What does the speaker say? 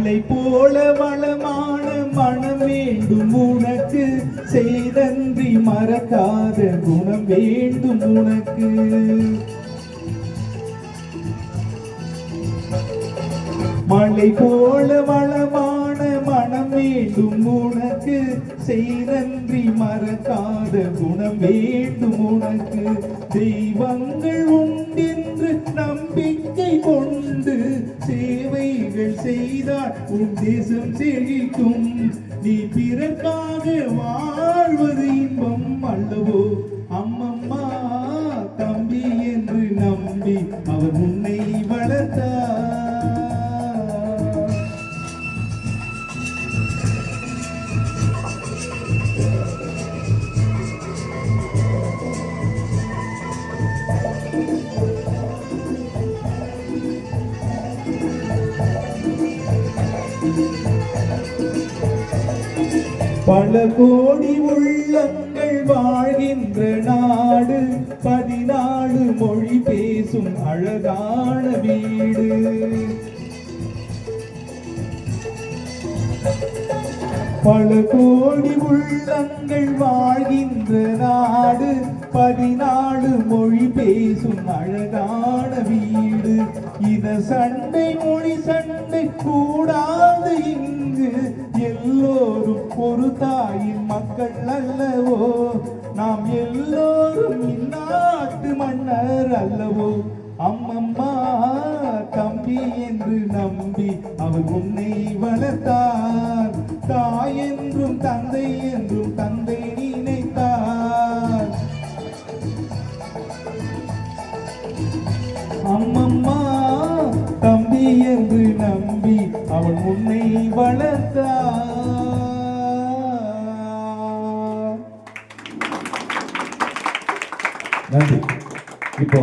மழை போல வளமான மனம் வேண்டும் உனக்கு. செய்தன்றி மறக்காத குணம் வேண்டும் உனக்கு. மலை போல வளமான மனம் வேண்டும் உனக்கு. செய்தன்றி மறக்காத குணம் வேண்டும் உனக்கு. தெய்வங்கள் உண்டென்று நம்பிக்கை கொண்டு செய்தால் உன் தேசம் செழிக்கும் நீ பிறக்காக வாழ்வது இன்பம் அல்லவோ? அம்மம்மா தம்பி என்று நம்பி அவர் முன்னே பல கோடி உள்ளங்கள் வாழ்கின்ற நாடு பதினாலு மொழி பேசும் அழகான வீடு. பல கோடி உள்ளங்கள் வாழ்கின்ற நாடு பதினாலு மொழி பேசும் அழகான வீடு. இத சண்டை மொழி சண்டை கூடாது இங்கு. எல்லோரும் ஒரு தாயின் மக்கள் அல்லவோ நாம் எல்லோரும் இந்நாட்டு மன்னர் அல்லவோ. அம்மம்மா தம்பி என்று நம்பி அவர் உன்னை வளர்த்தார். தாய் என்றும் தந்தை என்றும் தந்தை நினைத்தார். அம்மம்மா தம்பி என்று நம்பி அவன் உன்னை வளர்த்தார். நன்றி. இப்போ